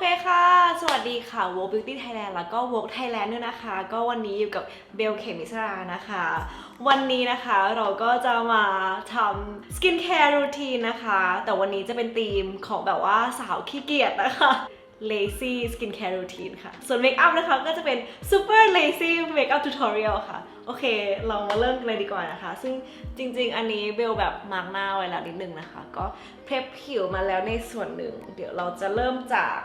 เคค่ะ สวัสดีค่ะ w o g Beauty Thailand แล้วก็ w o g Thailand ด้วยนะคะ ก็วันนี้อยู่กับเบลเขมิสรานะคะ วันนี้นะคะเราก็จะมาทำ skin care routine นะคะ แต่วันนี้จะเป็นธีมของแบบว่าสาวขี้เกียจนะคะ lazy skin care routine ค่ะ ส่วนเมคอัพนะคะก็จะเป็น super lazy makeup tutorial ค่ะ โอเค เรามาเริ่มกันเลยดีกว่านะคะ ซึ่งจริงๆ อันนี้เบลแบบมาร์กหน้าไว้แล้วนิดนึงนะคะ ก็เพร p ผิวมาแล้วในส่วนหนึ่ง เดี๋ยวเราจะเริ่มจาก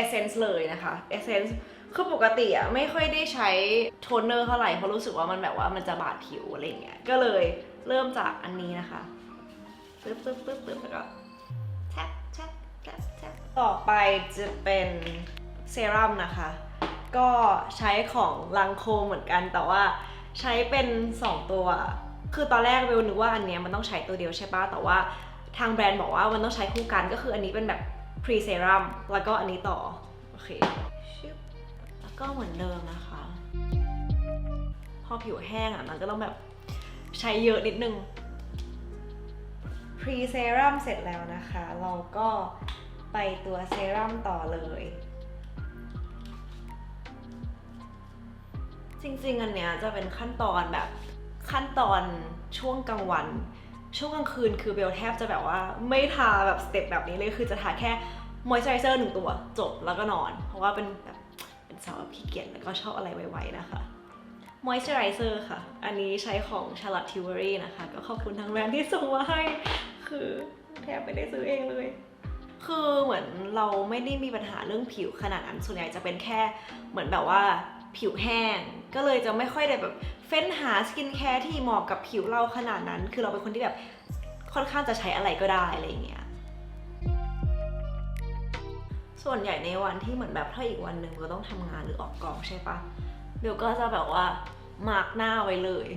Essence เลยนะคะ Essence คือปกติอะไม่ค่อยได้ใช้โทนเนอร์เท่าไหร่เพราะรู้สึกว่ามันแบบว่ามันจะบาดผิวอะไรเงี้ย ก็เลยเริ่มจากอันนี้นะคะปึ๊บปึ๊บปึ๊บปึ๊บแล้วก็แท็บแท็บแท็บแท็บต่อไปจะเป็นเซรั่มนะคะ ก็ใช้ของลังโคมเหมือนกันแต่ว่าใช้เป็น 2 ตัว คือตอนแรกเบลนึกว่าอันเนี้ยมันต้องใช้ตัวเดียวใช่ปะแต่ว่าทางแบรนด์บอกว่ามันต้องใช้คู่กันก็คืออันนี้เป็นแบบ รีเซรั่มแล้วก็อันนี้ต่อ โอเคชึบแล้วก็เหมือนเดิมนะคะ พอผิวแห้งอะมันก็ต้องแบบใช้เยอะนิดนึงพรีเซรั่มเสร็จแล้วนะคะ เราก็ไปตัวเซรั่มต่อเลย จริงๆ อันเนี้ยจะเป็นขั้นตอนแบบขั้นตอนช่วงกลางวัน ช่วงกลางคืนคือเบลแทบจะแบบว่าไม่ทาแบบสเต็ปแบบนี้เลยคือจะทาแค่มอยส์เจอไรเซอร์หนึ่งตัวจบแล้วก็นอน เพราะว่าเป็นแบบเป็นสาวแบบขี้เกียจแล้วก็ชอบอะไรไวๆนะคะมอยส์เจอไรเซอร์ค่ะ อันนี้ใช้ของ Charlotte Tilbury นะคะ ก็ขอบคุณทางแบรนด์ที่ส่งมาให้ คือแทบไม่ได้ซื้อเองเลย คือเหมือนเราไม่ได้มีปัญหาเรื่องผิวขนาดนั้น ส่วนใหญ่จะเป็นแค่เหมือนแบบว่าผิวแห้ง ก็เลยจะไม่ค่อยได้แบบเฟ้นหาสกินแคร์ที่เหมาะกับผิวเราขนาดนั้น คือเราเป็นคนที่แบบค่อนข้างจะใช้อะไรก็ได้อะไรเงี้ย ส่วนใหญ่ในวันที่เหมือนแบบถ้าอีกวันหนึ่งเราต้องทำงานหรือออกกองใช่ปะเบลก็จะแบบว่ามาร์กหน้าไว้เลย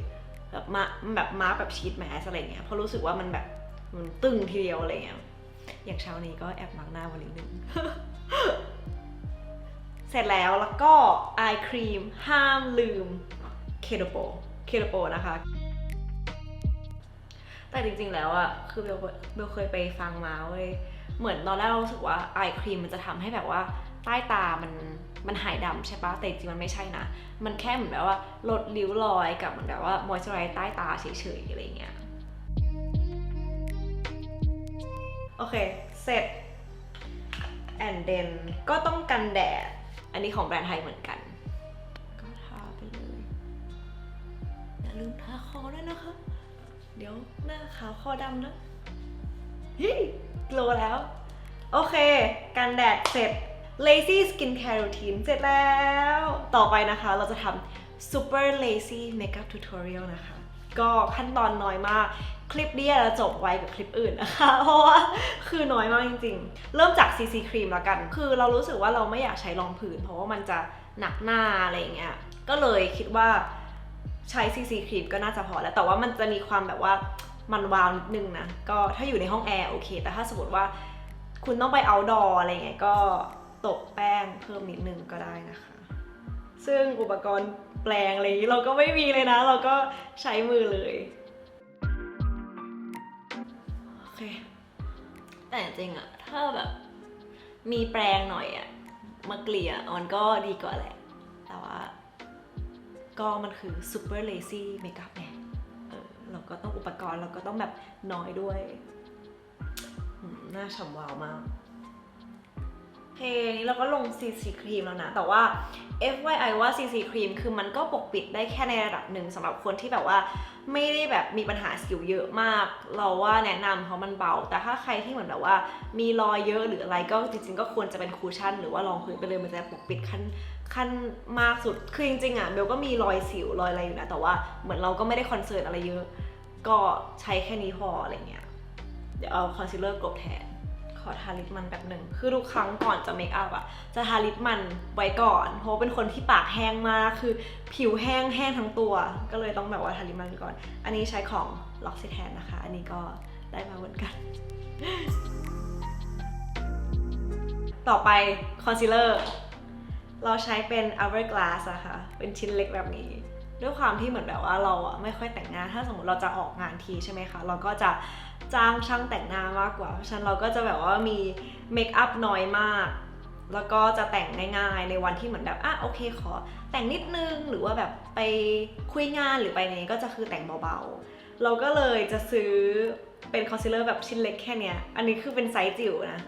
แบบมาแบบมาร์กแบบชีทแมสอะไรเงี้ยเพราะรู้สึกว่ามันแบบมันตึงทีเดียวอะไรเงี้ยอย่างเช้านี้ก็แอบมาร์กหน้าวันนิดนึง เสร็จแล้วแล้วก็ไอครีมห้ามลืมเคโดโปเคโดโปนะคะ แต่จริงๆแล้วอะคือเบลเบลเคยไปฟังมาเว้ยเหมือนตอนแรกเรารู้สึกว่าไอครีมมันจะทำให้แบบว่าใต้ตามันมันหายดำใช่ปะแต่จริงๆมันไม่ใช่นะ มันแค่เหมือนแบบว่าลดริ้วรอยกับเหมือนแบบว่ามอยส์เจอไรใต้ตาเฉยๆอะไรเงี้ย โอเค เสร็จ and then ก็ต้องกันแดด อันนี้ของแบรนด์ไทยเหมือนกัน ก็ทาไปเลย อย่าลืมทาคอด้วยนะคะ เดี๋ยวหน้าขาวคอดำนะฮิกลัวแล้ว โอเค กันแดดเสร็จ lazy skin care routine เสร็จแล้ว ต่อไปนะคะเราจะทำ super lazy makeup tutorial นะคะ ก็ขั้นตอนน้อยมาก คลิปนี้จะจบไวกว่าคลิปอื่นนะคะ เพราะว่าคือน้อยมากจริงๆ เริ่มจาก CC ครีมแล้วกัน คือเรารู้สึกว่าเราไม่อยากใช้รองพื้นเพราะว่ามันจะหนักหน้าอะไรเงี้ย ก็เลยคิดว่าใช้ CC ครีมก็น่าจะพอแล้ว แต่ว่ามันจะมีความแบบว่ามันวาวนิดนึงนะ ก็ถ้าอยู่ในห้องแอร์โอเค แต่ถ้าสมมติว่าคุณต้องไปเอาดออะไรเงี้ยก็ตบแป้งเพิ่มนิดนึงก็ได้นะคะ ซึ่งอุปกรณ์แปลงอะไรนี้เราก็ไม่มีเลยนะ เราก็ใช้มือเลย แต่จริงอะถ้าแบบมีแปรงหน่อยอะมาเกลี่ยมันก็ดีกว่าแหละ แต่ว่า ก็มันคือ super lazy makeup ไงเออเราก็ต้องอุปกรณ์เราก็ต้องแบบน้อยด้วย น่าฉ่ำวาวมาก เคนี้เราก็ลง CC ครีมแล้วนะ แต่ว่า FYI ว่า CC ครีมคือมันก็ปกปิดได้แค่ในระดับหนึ่งสำหรับคนที่แบบว่าไม่ได้แบบมีปัญหาสิวเยอะมาก เราว่าแนะนำเพราะมันเบา แต่ถ้าใครที่เหมือนแบบว่ามีรอยเยอะหรืออะไรก็จริงๆ ก็ควรจะเป็นคูชั่น หรือว่ารองพื้นไปเลยมันจะปกปิดขั้นขั้นมากสุด คือจริงๆอะเบลก็มีรอยสิวรอยอะไรอยู่นะ แต่ว่าเหมือนเราก็ไม่ได้คอนเซิร์นอะไรเยอะ ก็ใช้แค่นี้พออะไรเงี้ย เดี๋ยวเอาคอนซีลเลอร์กลบแทน ขอทาลิปมันแบบหนึ่ง คือทุกครั้งก่อนจะเมคอัพอะจะทาลิปมันไว้ก่อน เพราะเป็นคนที่ปากแห้งมาก คือผิวแห้งแห้งทั้งตัว ก็เลยต้องแบบว่าทาลิปมันก่อน อันนี้ใช้ของ L'Occitane นะคะ อันนี้ก็ได้มาเหมือนกัน ต่อไปคอนซีลเลอร์ เราใช้เป็น Hourglass อะค่ะ เป็นชิ้นเล็กแบบนี้ ด้วยความที่เหมือนแบบว่าเราอะไม่ค่อยแต่งหน้า ถ้าสมมติเราจะออกงานทีใช่ไหมคะ เราก็จะจ้างช่างแต่งหน้ามากกว่า เพราะฉะนั้นเราก็จะแบบว่ามีเมคอัพน้อยมาก แล้วก็จะแต่งง่ายๆ ในวันที่เหมือนแบบอะโอเคขอแต่งนิดนึง หรือว่าแบบไปคุยงานหรือไปไหนก็จะคือแต่งเบาๆ เราก็เลยจะซื้อเป็นคอนซีลเลอร์แบบชิ้นเล็กแค่เนี้ย อันนี้คือเป็นไซส์จิ๋วนะ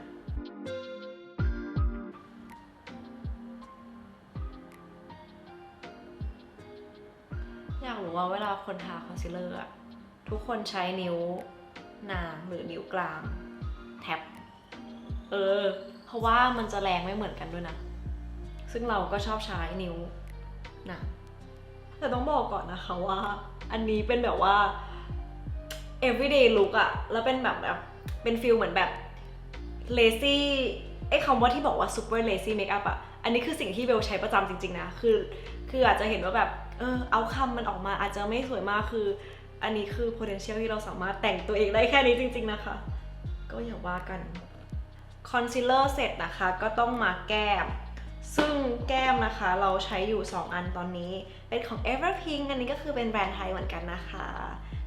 ว่าเวลาคนทาคอนซีลเลอร์อะทุกคนใช้นิ้วนางหรือนิ้วกลาง แท็บเออ เพราะว่ามันจะแรงไม่เหมือนกันด้วยนะ ซึ่งเราก็ชอบใช้นิ้วนางแต่ต้องบอกก่อนนะคะว่า อันนี้เป็นแบบว่า everyday look อะแล้วเป็นแบบแบบเป็นฟิลเหมือนแบบ lazy ไอ้คำว่าที่บอกว่า super lazy makeup อะ อันนี้คือสิ่งที่เบลใช้ประจำจริง ๆ นะ คือ คืออาจจะเห็นว่าแบบ เออ เอาคำมันออกมาอาจจะไม่สวยมาก คือ อันนี้คือ potential ที่เราสามารถแต่งตัวเองได้แค่นี้จริง ๆ นะคะ ก็อย่าว่ากัน คอนซีลเลอร์เสร็จนะคะ ก็ต้องมาแก้ม ซึ่งแก้มนะคะ เราใช้อยู่ 2 อันตอนนี้ เป็นของ Everpink อันนี้ก็คือเป็นแบรนด์ไทยเหมือนกันนะคะ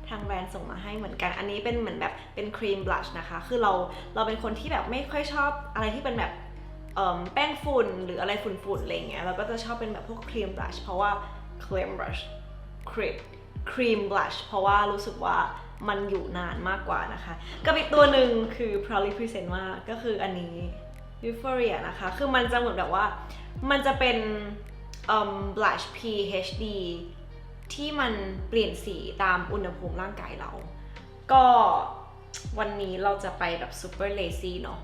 ทางแบรนด์ส่งมาให้เหมือนกัน อันนี้เป็นเหมือนแบบเป็นครีมบลัชนะคะ คือเราเราเป็นคนที่แบบไม่ค่อยชอบอะไรที่เป็นแบบ แป้งฝุ่นหรืออะไรฝุ่นๆอะไรเงี้ยเราก็จะชอบเป็นแบบพวกครีมบลัชเพราะว่าครีมบลัชครีมครีมบลัชเพราะว่ารู้สึกว่ามันอยู่นานมากกว่านะคะ กับอีกตัวหนึ่งคือ proudly present มากก็คืออันนี้ Euphoria นะคะ คือมันจะเหมือนแบบว่ามันจะเป็นเอ่อ blush PHD ที่มันเปลี่ยนสีตามอุณหภูมิร่างกายเรา ก็วันนี้เราจะไปแบบ super lazy เนาะ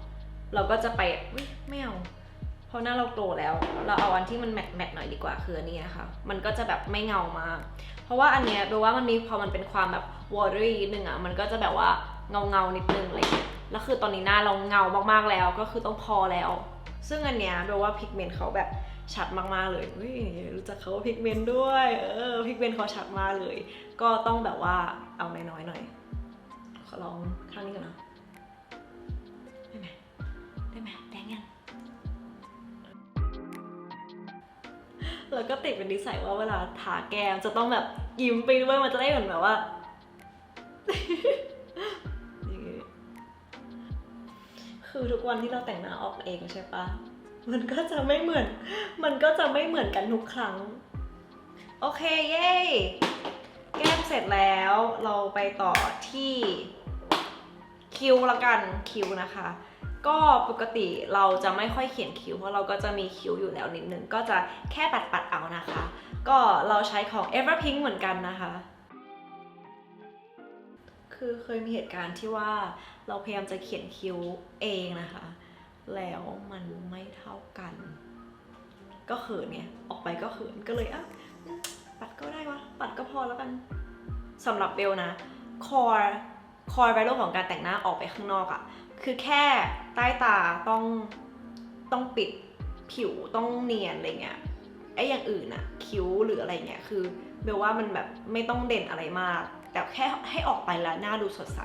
เราก็จะไปอุ๊ยไม่เอาเพราะหน้าเราโตแล้ว เราเอาอันที่มันแมทแมทหน่อยดีกว่าคืออันนี้นะคะมันก็จะแบบไม่เงามาก เพราะว่าอันเนี้ยแปลว่ามันมีพอมันเป็นความแบบ watery นิดนึงอะมันก็จะแบบว่าเงาเงานิดนึงอะไรอย่างเงี้ยแล้วคือตอนนี้หน้าเราเงามากๆแล้ว ก็คือต้องพอแล้ว ซึ่งอันเนี้ยแปลว่าพิกเมนต์เขาแบบชัดมากๆเลยอุ้ยรู้จักเขาว่าพิกเมนต์ด้วย เออพิกเมนต์เขาชัดมากเลย ก็ต้องแบบว่าเอาน้อยๆหน่อยขอลองข้างนี้ก่อนนะ แล้วก็ติดเป็นนิสัยว่าเวลาทาแก้มจะต้องแบบยิ้มไปด้วยมันจะได้เหมือนแบบว่าคือทุกวันที่เราแต่งหน้าออกเองใช่ปะมันก็จะไม่เหมือน มันก็จะไม่เหมือนกันทุกครั้ง โอเคเย้แก้มเสร็จแล้วเราไปต่อที่คิ้วละกันคิ้วนะคะ ก็ปกติเราจะไม่ค่อยเขียนคิ้ว เพราะเราก็จะมีคิ้วอยู่แล้วนิดนึง ก็จะแค่ปัดปัดเอานะคะ ก็เราใช้ของ Everpink เหมือนกันนะคะ คือเคยมีเหตุการณ์ที่ว่าเราพยายามจะเขียนคิ้วเองนะคะ แล้วมันไม่เท่ากัน ก็เขินเนี่ยออกไปก็เขินก็เลยอะปัดก็ได้วะปัดก็พอแล้วกันสำหรับเบลนะคอร์คอร์ value ของการแต่งหน้าออกไปข้างนอกอะ คือแค่ใต้ตาต้องต้องปิดผิวต้องเนียนอะไรเงี้ยไอ้อย่างอื่นอะคิ้วหรืออะไรเงี้ยคือเบลว่ามันแบบไม่ต้องเด่นอะไรมาก แต่แค่ให้ออกไปแล้วหน้าดูสดใส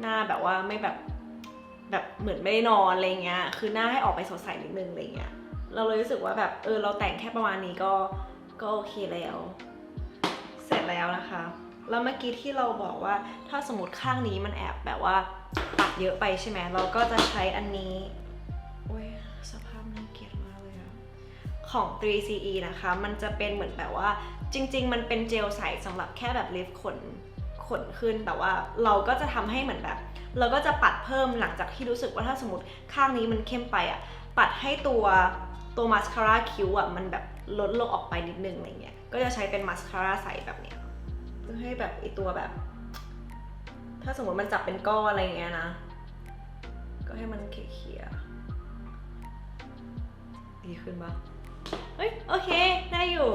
หน้าแบบว่าไม่แบบแบบเหมือนไม่ได้นอนอะไรเงี้ยคือหน้าให้ออกไปสดใสนิดนึงอะไรเงี้ยเราเลยรู้สึกว่าแบบเออเราแต่งแค่ประมาณนี้ก็ก็โอเคแล้ว เสร็จแล้วนะคะ แล้วเมื่อกี้ที่เราบอกว่าถ้าสมมติข้างนี้มันแอบแบบว่า เยอะไปใช่ไหมเราก็จะใช้อันนี้โอ้ยสภาพน่าเกลียดมากเลยอะของ 3CE นะคะ มันจะเป็นเหมือนแบบว่า จริง ๆ มันเป็นเจลใสสำหรับแค่แบบลิฟขนขนขึ้นแต่ว่าเราก็จะทำให้เหมือนแบบ เราก็จะปัดเพิ่มหลังจากที่รู้สึกว่าถ้าสมมติข้างนี้มันเข้มไปอะปัดให้ตัวตัวมาสคาร่าคิ้วอะมันแบบลดลงออกไปนิดนึงอะไรเงี้ยก็จะใช้เป็นมาสคาร่าใสแบบเนี้ยเพื่อให้แบบไอตัวแบบ ถ้าสมมติมันจับเป็นก้อนอะไรเงี้ยนะ ก็ให้มันเคลียๆดีขึ้นปะเฮ้ยโอเค ได้อยู่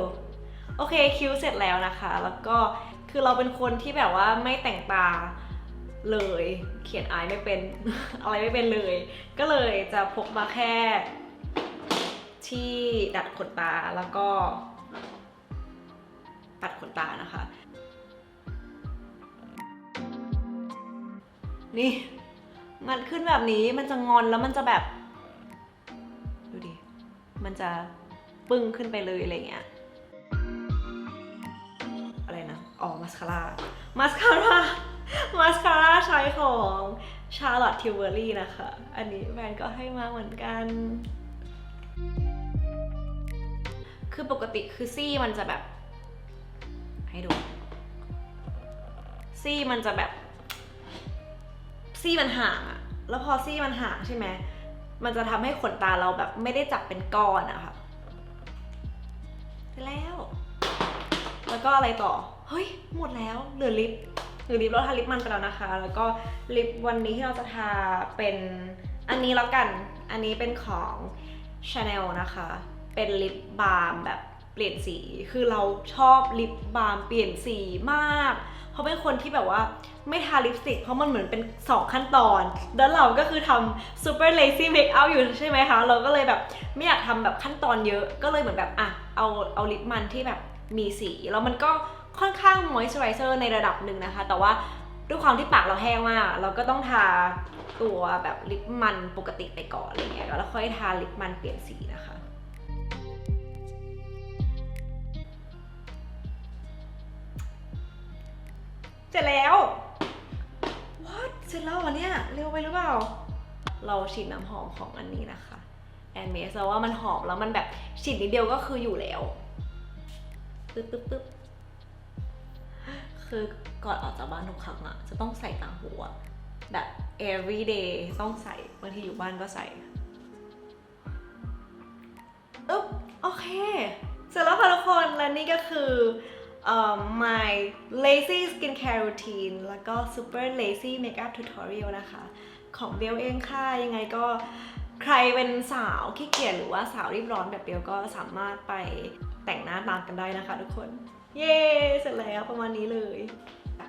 โอเคคิ้วเสร็จแล้วนะคะ แล้วก็คือเราเป็นคนที่แบบว่าไม่แต่งตาเลย เขียนอายไม่เป็น อะไรไม่เป็นเลย ก็เลยจะพกมาแค่ ที่ดัดขนตาแล้วก็ ปัดขนตานะคะ นี่ มันขึ้นแบบนี้มันจะงอนแล้วมันจะแบบ ดูดิ มันจะปึ้งขึ้นไปเลยอะไรเงี้ย อะไรนะ อ๋อ มาสคาร่า มาสคาร่า มาสคาร่าใช้ของชาร์ลอตทิวเวอรี่นะคะ อันนี้แบรนด์ก็ให้มาเหมือนกัน คือปกติคือซี่มันจะแบบ ให้ดู ซี่มันจะแบบ ซี่มันห่างอะแล้วพอซี่มันห่างใช่ไหมมันจะทำให้ขนตาเราแบบไม่ได้จับเป็นก้อนอะค่ะเสร็จแล้ว แล้วก็อะไรต่อ เฮ้ย หมดแล้วเหลือลิปเหลือลิปเราทาลิปมันไปแล้วนะคะ แล้วก็ลิปวันนี้ที่เราจะทาเป็นอันนี้แล้วกัน อันนี้เป็นของ Chanel นะคะ เป็นลิปบาล์มแบบเปลี่ยนสี คือเราชอบลิปบาล์มเปลี่ยนสีมาก เพราะเป็นคนที่แบบว่าไม่ทาลิปสติก เพราะมันเหมือนเป็น 2 ขั้นตอน แล้วเราก็คือทำ super lazy makeup อยู่ใช่ไหมคะ เราก็เลยแบบไม่อยากทำแบบขั้นตอนเยอะ ก็เลยเหมือนแบบอะเอาเอาลิปมันที่แบบมีสี แล้วมันก็ค่อนข้าง moisturizer ในระดับหนึ่งนะคะ แต่ว่าด้วยความที่ปากเราแห้งมาก เราก็ต้องทาตัวแบบลิปมันปกติไปก่อนอะไรเงี้ย แล้วค่อยทาลิปมันเปลี่ยนสีนะคะ เสร็จแล้ว what เสร็จแล้ววันเนี้ยเร็วไปหรือเปล่า เราฉีดน้ำหอมของอันนี้นะคะแอนเมสว่ามันหอมแล้วมันแบบฉีดนิดเดียวก็คืออยู่แล้วปึ๊บปึ๊บปึ๊บคือก่อนออกจากบ้านทุกครั้งอะจะต้องใส่ต่างหูอะแบบ every day ต้องใส่บางทีอยู่บ้านก็ใส่อึ๊บโอเค เสร็จแล้วค่ะทุกคนและนี่ก็คือ my lazy skincare routine แล้วก็ super lazy makeup tutorial นะคะ ของเบลเองค่ะ ยังไงก็ใครเป็นสาวขี้เกียจหรือว่าสาวรีบร้อนแบบเบลก็สามารถไปแต่งหน้าตามกันได้นะคะทุกคน เย้ เสร็จแล้วประมาณนี้เลย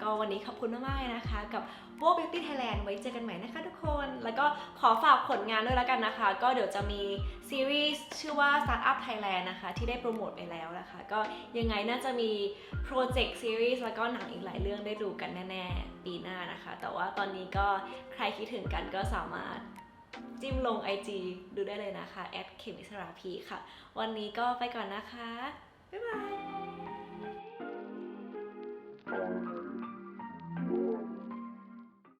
ก็วันนี้ขอบคุณมากๆนะคะกับ w o r Beauty Thailand ไว้เจอกันใหม่นะคะทุกคน แล้วก็ขอฝากผลงานด้วยแล้วกันนะคะ ก็เดี๋ยวจะมีซีรีส์ชื่อว่า Startup Thailand นะคะ ที่ได้โปรโมทไปแล้วนะคะ ก็ยังไงน่าจะมีโปรเจกต์ซีรีส์แล้วก็หนังอีกหลายเรื่องได้ดูกันแน่ๆ ปีหน้านะคะ แต่ว่าตอนนี้ก็ใครคิดถึงกันก็สามารถจิ้มลง IG ดูได้เลยนะคะแอดเคมิสราพีค่ะ วันนี้ก็ไปก่อนนะคะ บ๊ายบาย